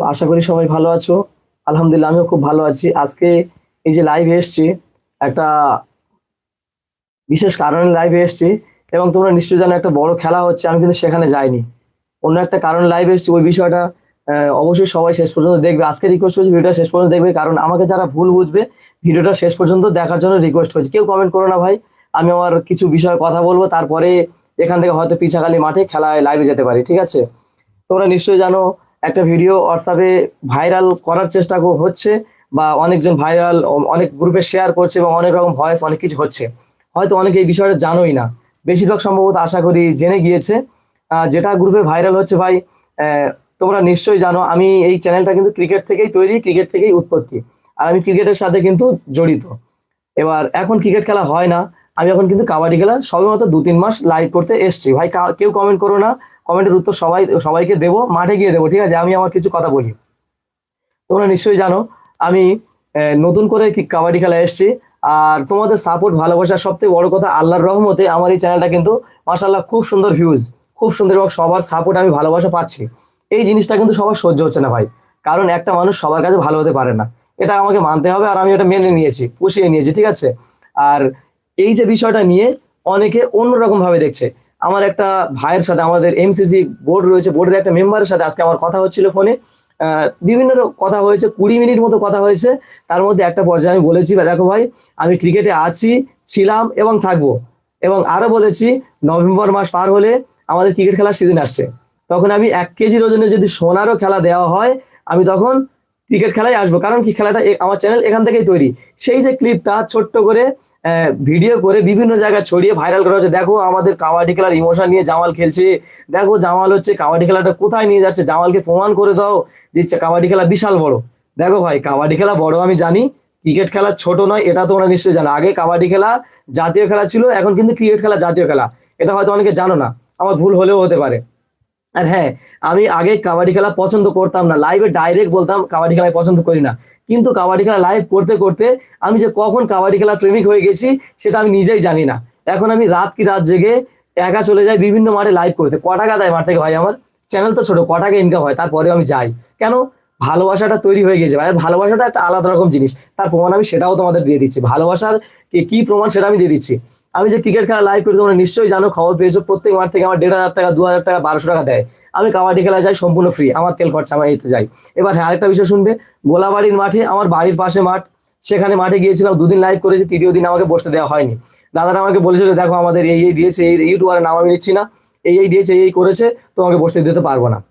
তো আশা করি সবাই ভালো আছো। আলহামদুলিল্লাহ, আমিও খুব ভালো আছি। আজকে এই যে লাইভে এসছি, একটা বিশেষ কারণে লাইভে এসছি এবং তোমরা নিশ্চয়ই জানো একটা বড় খেলা হচ্ছে, আমি কিন্তু সেখানে যাইনি। অন্য একটা কারণে লাইভে এসছি, ওই বিষয়টা অবশ্যই সবাই শেষ পর্যন্ত দেখবে। আজকে রিকোয়েস্ট করছি, ভিডিওটা শেষ পর্যন্ত দেখবে, কারণ আমাকে যারা ভুল বুঝবে, ভিডিওটা শেষ পর্যন্ত দেখার জন্য রিকোয়েস্ট করছি। কেউ কমেন্ট করো না ভাই, আমি আমার কিছু বিষয়ে কথা বলব, তারপরে এখান থেকে হয়তো পিছাখালি মাঠে খেলায় লাইভে যেতে পারি, ঠিক আছে? তোমরা নিশ্চয়ই জানো একটা ভিডিও হোয়াটসঅ্যাপে ভাইরাল করার চেষ্টা হচ্ছে বা অনেকজন ভাইরাল অনেক গ্রুপে শেয়ার করছে এবং অনেক রকম ভয়েস অনেক কিছু হচ্ছে। হয়তো অনেকে এই বিষয়টা জানোই না। বেশিরভাগ সম্ভবত আশা করি জেনে গিয়েছে। যেটা গ্রুপে ভাইরাল হচ্ছে ভাই তোমরা নিশ্চয়ই জানো, আমি এই চ্যানেলটা কিন্তু ক্রিকেট থেকেই তৈরি ক্রিকেট থেকেই উৎপত্তি। আর আমি ক্রিকেটের সাথে কিন্তু জড়িত। এবার, এখন ক্রিকেট খেলা হয় না। আমি এখন কিন্তু কাবাডি খেলা সবেমাত্র দু তিন মাস লাইভ করতে এসছি। ভাই কেউ কমেন্ট করো না। কমেন্টের উত্তর সবাই, সবাইকে দেবো, মাঠে গিয়ে দেবো, ঠিক আছে? আমি আমার কিছু কথা বলি। তোমরা নিশ্চয়ই জানো, আমি নতুন করে কি কাবাডি খেলা এসেছি, আর তোমাদের সাপোর্ট ভালোবাসা, সবথেকে বড় কথা আল্লাহর রহমতে আমার এই চ্যানেলটা কিন্তু মাসাল্লাহ খুব সুন্দর ভিউজ খুব সুন্দর এবং সবার সাপোর্ট আমি ভালোবাসা পাচ্ছি। এই জিনিসটা কিন্তু সবার সহ্য হচ্ছে না ভাই, কারণ একটা মানুষ সবার কাছে ভালো হতে পারে না। এটা আমাকে মানতে হবে আর আমি এটা মেনে নিয়েছি, পুষিয়ে নিয়েছি, ঠিক আছে? আর এই যে বিষয়টা নিয়ে অনেকে অন্যরকম ভাবে দেখছে আমার একটা ভাইয়ের সাথে, আমাদের এমসিসি বোর্ড রয়েছে বোর্ডের একটা মেম্বারের সাথে আজকে আমার কথা হচ্ছিল ফোনে বিভিন্ন কথা হয়েছে, কুড়ি মিনিট মতো কথা হয়েছে। তার মধ্যে একটা পর্যায়ে আমি বলেছি দেখো ভাই, আমি ক্রিকেটে আছি, ছিলাম এবং থাকব। এবং আরও বলেছি, নভেম্বর মাস পার হলে আমাদের ক্রিকেট খেলার সিজন আসছে। তখন আমি এক কেজির ওজনে যদি সোনারও খেলা দেওয়া হয়, আমি তখন ক্রিকেট খেলায় আসব। কারণ কি খেলাটা আমার চ্যানেল এখান থেকেই তৈরি। সেই যে ক্লিপটা ছোট্ট করে ভিডিও করে বিভিন্ন জায়গায় ছড়িয়ে ভাইরাল করা হচ্ছে দেখো আমাদের কাবাডি খেলার ইমোশন নিয়ে জামাল খেলছে। দেখো জামাল হচ্ছে কাবাডি খেলাটা কোথায় নিয়ে যাচ্ছে? জামালকে প্রমাণ করে দাও যে কাবাডি খেলা বিশাল বড়। দেখো ভাই, কাবাডি খেলা বড় আমি জানি। ক্রিকেট খেলা ছোট নয়, এটা তোমরা নিশ্চয়ই জানো। আগে কাবাডি খেলা জাতীয় খেলা ছিল, এখন কিন্তু ক্রিকেট খেলা জাতীয় খেলা। এটা হয়তো অনেকে জানো না। আমার ভুল হলেও হতে পারে। আর হ্যাঁ আমি আগে কাবাডি খেলা পছন্দ করতাম না। লাইভে ডাইরেক্ট বলতাম, কাবাডি খেলায় পছন্দ করি না। কিন্তু কাবাডি খেলা লাইভ করতে করতে আমি যে কখন কাবাডি খেলা প্রেমিক হয়ে গেছি, সেটা আমি নিজেই জানি না। এখন আমি রাত কি রাত জেগে একা চলে যাই বিভিন্ন মাঠে লাইভ করতে। ক টাকা দেয় মাঠ থেকে ভাই? আমার চ্যানেল তো ছোট ক টাকা ইনকাম হয়, তারপরেও আমি যাই। কেন? ভালোবাসাটা তৈরি হয়ে গেছে ভাই। ভালোবাসাটা একটা আলাদা রকম জিনিস। তার প্রমাণ আমি সেটাও তোমাদের দিয়ে দিচ্ছি। ভালোবাসার কি- কি প্রমাণ সেটা আমি দিয়ে দিচ্ছি। আমি যে ক্রিকেট খেলা লাইভ করি, তোমরা নিশ্চয়ই জানো, খবর পেয়েছ, প্রত্যেক মাঠ থেকে আমার দেড় হাজার টাকা, দু হাজার টাকা, বারোশো টাকা দেয়। আমি কাবাডি খেলা যাই, সম্পূর্ণ ফ্রি আমার তেল খরচা, আমার এতে যাই। এবার হ্যাঁ আরেকটা বিষয় শুনবে, গোলাবাড়ির মাঠে, আমার বাড়ির পাশে মাঠ, সেখানে মাঠে গিয়েছিলাম, দুদিন লাইভ করেছি, তৃতীয় দিন আমাকে বসতে দেওয়া হয়নি। দাদারা আমাকে বলেছিল দেখো, আমাদের এই এই দিয়েছে, এই ইউটিউবারের নাম আমি নিচ্ছি না, এই এই দিয়েছে, এই এই করেছে, তোমাকে বসতে দিতে পারব না।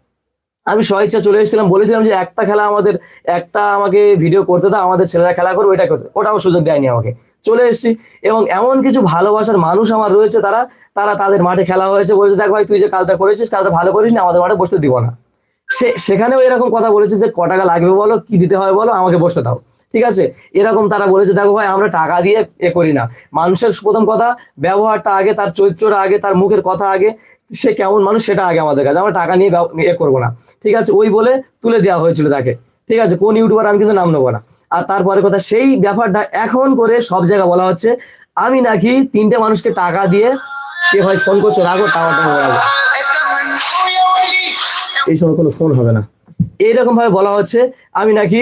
আমি স্বেচ্ছা চলে এসেছিলাম, বলেছিলাম যে, একটা খেলা আমাদের, একটা আমাকে ভিডিও করতে দাও, আমাদের ছেলেরা খেলা করবে, ওইটা করতে ওটাও সুযোগ দেয়নি আমাকে। চলে এসেছি এবং এমন কিছু ভালোবাসার মানুষ আমার রয়েছে তারা তারা তাদের মাঠে খেলা হয়েছে বলেছে, দেখ ভাই, তুই যে কাজটা করেছিস, কাজটা ভালো করিস না, আমাদের মাঠে বসতে দিব না। সে, সেখানেও এরকম কথা বলেছে যে, ক টাকা লাগবে বলো, কি দিতে হয় বলো, আমাকে বসতে দাও। ঠিক আছে? এরকম তারা বলেছে, দেখো ভাই, আমরা টাকা দিয়ে এ করি না। মানুষের প্রথম কথা, ব্যবহারটা আগে, তার চরিত্রটা আগে, তার মুখের কথা আগে, সে কেমন মানুষ সেটা আগে আমাদের কাছে, আমরা টাকা নিয়ে এ করব না। ঠিক আছে? ওই বলে তুলে দেওয়া হয়েছিল তাকে। ঠিক আছে? কোন ইউটিউবার আমি কিন্তু নাম নেব না। আর তারপরে কথা, সেই ব্যাপারটা এখন করে সব জায়গায় বলা হচ্ছে, আমি নাকি তিনটে মানুষকে টাকা দিয়ে কে ভাই ফোন করছ রাখো টাকা রাখো এই সময় কোনো ফোন হবে না। এইরকম ভাবে বলা হচ্ছে, আমি নাকি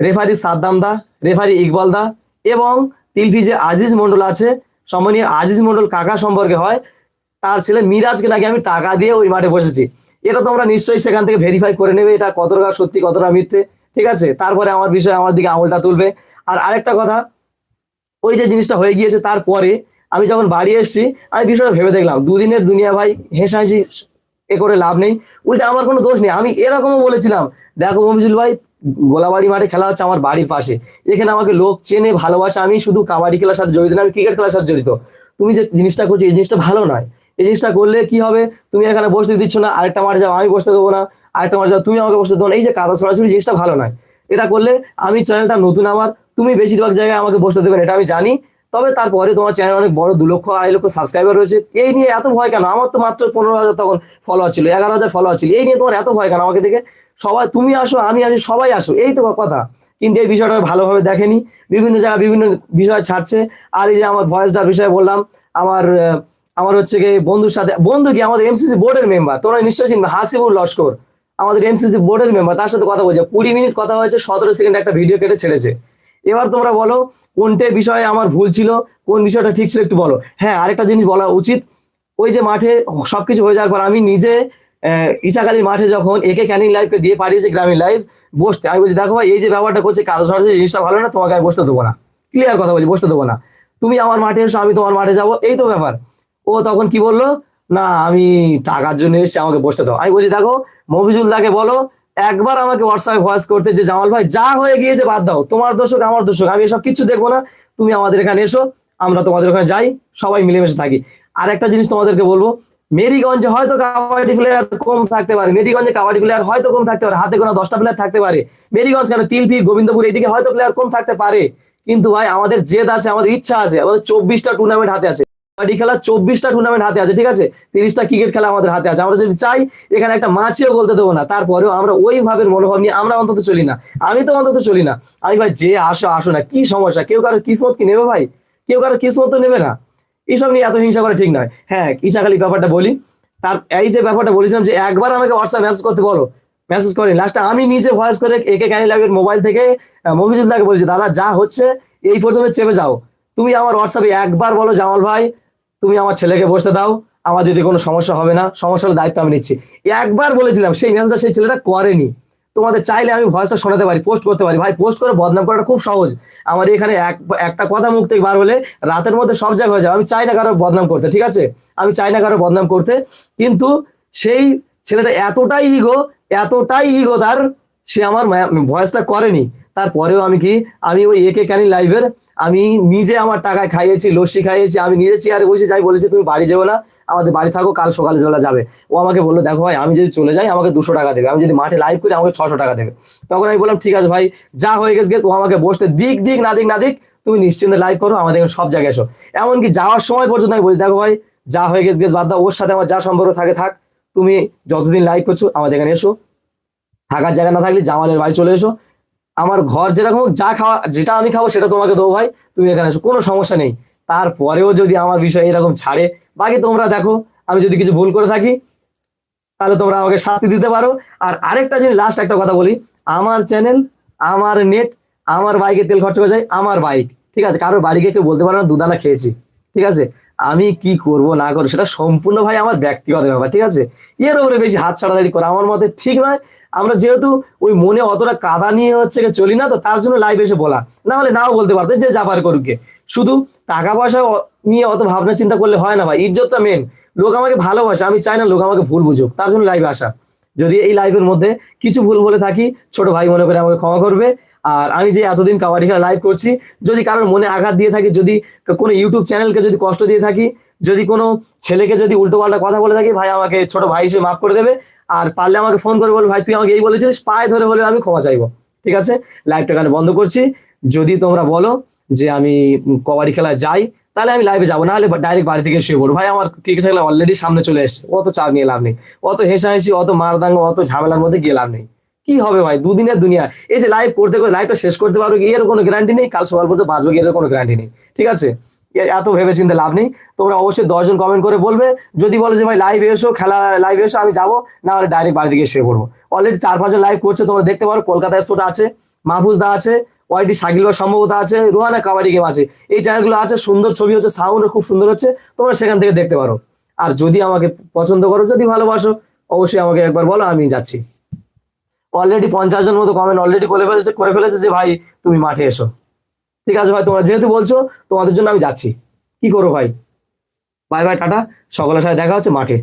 রেফারি সাদ্দাম দা রেফারি ইকবাল দা এবং তিলফি যে আজিজ মন্ডল আছে, সম্মানীয় আজিজ মন্ডল কাকা সম্পর্কে হয়, তার ছেলে মিরাজকে নাকি আমি টাকা দিয়ে ওই মাঠে বসেছি। এটা তোমরা নিশ্চয়ই সেখান থেকে ভেরিফাই করে নেবে, এটা কতটা সত্যি, কতটা মিথ্যে। ঠিক আছে? তারপরে আমার বিষয়ে আমার দিকে আঙুলটা তুলবে। আর আরেকটা কথা, ওই যে জিনিসটা হয়ে গিয়েছে তারপরে আমি যখন বাড়ি এসেছি, আমি বিষয়টা ভেবে দেখলাম, দুদিনের দুনিয়া ভাই, হেসাহাসি এ করে লাভ নেই। উল্টে আমার কোনো দোষ নেই। আমি এরকমও বলেছিলাম, দেখো মফিজুল ভাই, গোলাবাড়ি মাঠে খেলা হচ্ছে আমার বাড়ির পাশে। এখানে আমাকে লোক চেনে, ভালোবাসে। আমি শুধু কাবাডি খেলার সাথে জড়িত না, আমি ক্রিকেট খেলার সাথে জড়িত। তুমি যে জিনিসটা করছ, এই জিনিসটা ভালো নয়। এই জিনিসটা করলে কি হবে? তুমি এখানে বসতে দিচ্ছ না, আরেকটা মাঠে যাও, আমি বসতে দেবো না। আরেকটা মাঠে তুমি আমাকে বসতে দেবো এই যে কাদা ছড়াছড়ি জিনিসটা ভালো নয়। এটা করলে আমি চ্যানেলটা নতুন আমার, তুমি বেশিরভাগ জায়গায় আমাকে বসতে দেবেন এটা আমি জানি। তবে তারপরে তোমার চ্যানেল অনেক বড় দু লক্ষ, আড়াই লক্ষ সাবস্ক্রাইবার রয়েছে। এই নিয়ে এত ভয় কেন? আমার তো মাত্র পনেরো হাজার তখন ফলোয়ার ছিল, এগারো হাজার ফলোয়ার ছিল। এই নিয়ে তোমার এত ভয় কেন আমাকে দেখে? সবাই, তুমি আসো, আমি আসি, সবাই আসো। এই তো কথা। কিন্তু এই বিষয়টা ভালোভাবে দেখেনি। বিভিন্ন জায়গায় বিভিন্ন বিষয় ছাড়ছে। আর এই যে আমার ভয়েসটার বিষয়ে বললাম, আমার আমার হচ্ছে কি বন্ধুর সাথে, বন্ধু কি? আমাদের এমসিসি বোর্ডের মেম্বার তোমরা নিশ্চয়ই চিনবে, হাসিবুল লস্কর। আমাদের এমসিসি বোর্ডের মেম্বার তার সাথে কথা বলছে। কুড়ি মিনিট কথা হয়েছে সতেরো সেকেন্ড একটা ভিডিও কেটে ছেড়েছে। এবার তোমরা বলো কোনটে বিষয়ে আমার ভুল ছিল কোন বিষয়টা ঠিক ছিল একটু বলো। হ্যাঁ আরেকটা জিনিস বলা উচিত ওই যে মাঠে সবকিছু হয়ে যাওয়ার পর আমি নিজে আহ, মাঠে যখন একে ক্যানিং লাইভকে দিয়ে পাঠিয়েছি গ্রামীণ লাইফ বসতে আমি বলছি দেখো ভাই এই যে ব্যাপারটা করছে কাজ সরাসরি জিনিসটা ভালো না তোমাকে আমি বসতে দেবো না। ক্লিয়ার কথা বলি বসতে দেবো না। তুমি আমার মাঠে এসো আমি তোমার মাঠে যাব এই তো ব্যাপার। ও তখন কি বলল না, আমি টাকার জন্য এসেছি, আমাকে বসতে দাও। আমি বলছি, দেখো মফিজুল দাকে বলো, একবার আমাকে হোয়াটসঅ্যাপে ভয়েস করতে যে, জামাল ভাই, যা হয়ে গিয়েছে বাদ দাও, তোমার দোষক আমার দোষক আমি এসব কিছু দেখব না, তুমি আমাদের এখানে এসো, আমরা তোমাদের ওখানে যাই, সবাই মিলেমিশে থাকি। আর একটা জিনিস তোমাদেরকে বলব, মেরিগঞ্জে হয়তো কাবাডি প্লেয়ার কম থাকতে পারে, মেরিগঞ্জে কাবাডি প্লেয়ার হয়তো কম থাকতে পারে, হাতে কোনো দশটা প্লেয়ার থাকতে পারে, মেরিগঞ্জ কেন, তিলপি, গোবিন্দপুর এইদিকে হয়তো প্লেয়ার কম থাকতে পারে, কিন্তু ভাই, আমাদের জেদ আছে, আমাদের ইচ্ছা আছে, আমাদের চব্বিশটা টুর্নামেন্ট হাতে আছে। কাবাডি খেলা চব্বিশটা টুর্নামেন্ট হাতে আছে, ঠিক আছে? তিরিশটা ক্রিকেট খেলা আমাদের হাতে আছে। আমরা যদি চাই, এখানে একটা মাছিও বলতে দেবো না। তারপরেও আমরা ওইভাবে মনোভাব নিয়ে আমরা অন্তত চলি না। আমি তো অন্তত চলি না। আমি ভাই, যে আসো আসো না। কি সমস্যা? কেউ কারও কিসমত কি নেবে ভাই? কেউ কারও কিসমত তো নেবে না। এইসব নিয়ে এত হিংসা করা ঠিক নয়। হ্যাঁ ইসাখালি ব্যাপারটা বলি। তার, এই যে ব্যাপারটা বলেছিলাম যে একবার আমাকে হোয়াটসঅ্যাপ মেসেজ করতে বলো। মেসেজ করে লাস্টে আমি নিজে ভয়েস করে একে ক্যানি লাইভের মোবাইল থেকে মফিজুল্লাহকে বলছি, দাদা, যা হচ্ছে, এই পর্যন্ত চেপে যাও। তুমি আমার হোয়াটসঅ্যাপে একবার বলো জামাল ভাই তুমি আমার ছেলেকে বসতে দাও, আমার যদি কোনো সমস্যা হবে না, সমস্যা হলে দায়িত্ব আমি নিচ্ছি। একবার বলেছিলাম, সেই মেসেজটা সেই ছেলেটা করেনি। তোমাদের চাইলে আমি ভয়েসটা শোনাতে পারি পোস্ট করতে পারি। ভাই পোস্ট করে বদনাম করাটা খুব সহজ। আমার এখানে এক, একটা কথা মুখ থেকে বার হলে রাতের মধ্যে সব জায়গায় হয়ে যাবে। আমি চাই না কারও বদনাম করতে, ঠিক আছে? আমি চাই না কারও বদনাম করতে। কিন্তু সেই ছেলেটা এতটাই ইগো এতটাই ইগো তার, সে আমার ভয়েসটা করেনি। তারপরেও আমি কি, আমি ওই একে ক্যানি লাইভের আমি নিজে আমার টাকায় খাইয়েছি, লস্যি খাইয়েছি, আমি নিজে চেয়ারে বসে যাই বলেছি, তুমি বাড়ি যেও না, আমাদের বাড়ি থাকো, কাল সকালে চলে যাবে। ও আমাকে বলল, দেখো ভাই, আমি যদি চলে যাই, আমাকে দুশো টাকা দেবে, আমি যদি মাঠে লাইভ করি, আমাকে ছশো টাকা দেবে। তখন আমি বললাম, ঠিক আছে ভাই, যা হয়ে গেছে ও আমাকে বসতে দিক দিক, না দিক না দিক, তুমি নিশ্চিন্তে লাইভ করো, আমাদের সব জায়গায় এসো। এমনকি যাওয়ার সময় পর্যন্ত আমি বলি, দেখো ভাই, যা হয়ে গেছে গেছে, বাদ দাও, ওর সাথে আমার যা সম্পর্ক থাকে, থাক। তুমি যতদিন লাইভ করছ, আমাদের এখানে এসো। থাকার জায়গা না থাকলে জামালের বাড়ি চলে এসো। আমার ঘর যেরকম হোক, যা খাওয়া যেটা আমি খাব সেটা তোমাকে দেবো ভাই। তুমি এখানে এসো কোনো সমস্যা নেই। তারপরেও যদি আমার বিষয় এরকম ছাড়ে বাকি তোমরা দেখো আমি যদি কিছু ভুল করে থাকি তাহলে তোমরা আমাকে শাস্তি দিতে পারো। আর আরেকটা জিনিস লাস্ট একটা কথা বলি। আমার চ্যানেল আমার নেট আমার বাইকে তেল খরচ করে যায় আমার বাইক ঠিক আছে কারোর বাড়ি গিয়ে কেউ বলতে পারে না দুদানা খেয়েছি। ঠিক আছে? আমি কি করব, না করব, সেটা সম্পূর্ণ ভাই আমার ব্যক্তিগত ব্যাপার, ঠিক আছে? এর উপরে বেশি হাত ছাড়াছাড়ি করা আমার মতে ঠিক নয়। আমরা যেহেতু ওই মনে অতটা কাদা নিয়ে হচ্ছে চলি না, তো তার জন্য লাইভ এসে বলা। না হলে নাও বলতে পারতো যে যাবার করুক। শুধু টাকা পয়সা নিয়ে অত ভাবনা চিন্তা করলে হয় না ভাই, ইজ্জতটা মেন লোক আমাকে ভালোবাসে, আমি চাই না লোক আমাকে ভুল বুঝুক, তার জন্য লাইভে আসা। যদি এই লাইভের মধ্যে কিছু ভুল বলে থাকি, ছোট ভাই মনে করে আমাকে ক্ষমা করবে। আর আমি যে এতদিন কাবাডি খেলা লাইভ করছি, যদি কারোর মনে আঘাত দিয়ে থাকি, যদি কোনো ইউটিউব চ্যানেলকে যদি কষ্ট দিয়ে থাকি, যদি কোনো ছেলেকে যদি উল্টো পাল্টা কথা বলে থাকি, ভাই আমাকে ছোট ভাই হিসেবে মাফ করে দেবে। আর পারলে আমাকে ফোন করে বলবে, ভাই, তুই আমাকে এই বলেছিলিস, পায়ে ধরে হলে আমি ক্ষমা চাইব। ঠিক আছে? লাইভটা এখানে বন্ধ করছি। যদি তোমরা বলো যে আমি কবাডি খেলায় যাই, তাহলে আমি লাইভে যাব। নাহলে ডাইরেক্ট বাড়ি থেকে শুয়ে পড়ব। ভাই, আমার ক্রিকেট খেলা অলরেডি সামনে চলে এসছে। অত চাপ নিয়ে লাভ নেই। অত হেসাহেসি, অত মারদাঙ্গ, অত ঝামেলার মধ্যে গিয়ে লাভ নেই। কি হবে ভাই? দুদিনের দুনিয়া। এই যে লাইভ করতে করে লাইভটা শেষ করতে পারব এর কোনো গ্যারান্টি নেই, কাল সকাল পর্যন্ত বাঁচবো এর কোনো গ্যারান্টি নেই। ঠিক আছে? এত ভেবে চিন্তে লাভ নেই। তোমরা অবশ্যই দশজন কমেন্ট করে বলবে। যদি বলো যে ভাই লাইভ এসো, খেলা লাইভ এসো, আমি যাব, না হলে ডাইরেক্ট বাড়ি থেকে শুয়ে পড়ব। অলরেডি চার পাঁচজন লাইভ করছে, তোমরা দেখতে পারো, কলকাতা স্পোর্ট আছে, মাহফুজ দা আছে ওয়াইটি শাকিল সম্ভবত আছে, রুহানা কাবাডি গেম আছে। এই চ্যানেলগুলো আছে, সুন্দর ছবি হচ্ছে সাউন্ড খুব সুন্দর হচ্ছে, তোমরা সেখান থেকে দেখতে পারো। আর যদি আমাকে পছন্দ করো, যদি ভালোবাসো, অবশ্যই আমাকে একবার বলো, আমি যাচ্ছি। অলরেডি পঞ্চাশ জন মতো কমেন্ট অলরেডি করে ফেলেছে করে ফেলেছে যে, ভাই, তুমি মাঠে এসো। ঠিক আছে ভাই, তোমরা যেহেতু বলছো, তোমাদের জন্য আমি যাচ্ছি। কি করো ভাই? বাই বাই টাটা। সকলের সাথে দেখা হচ্ছে মাঠে।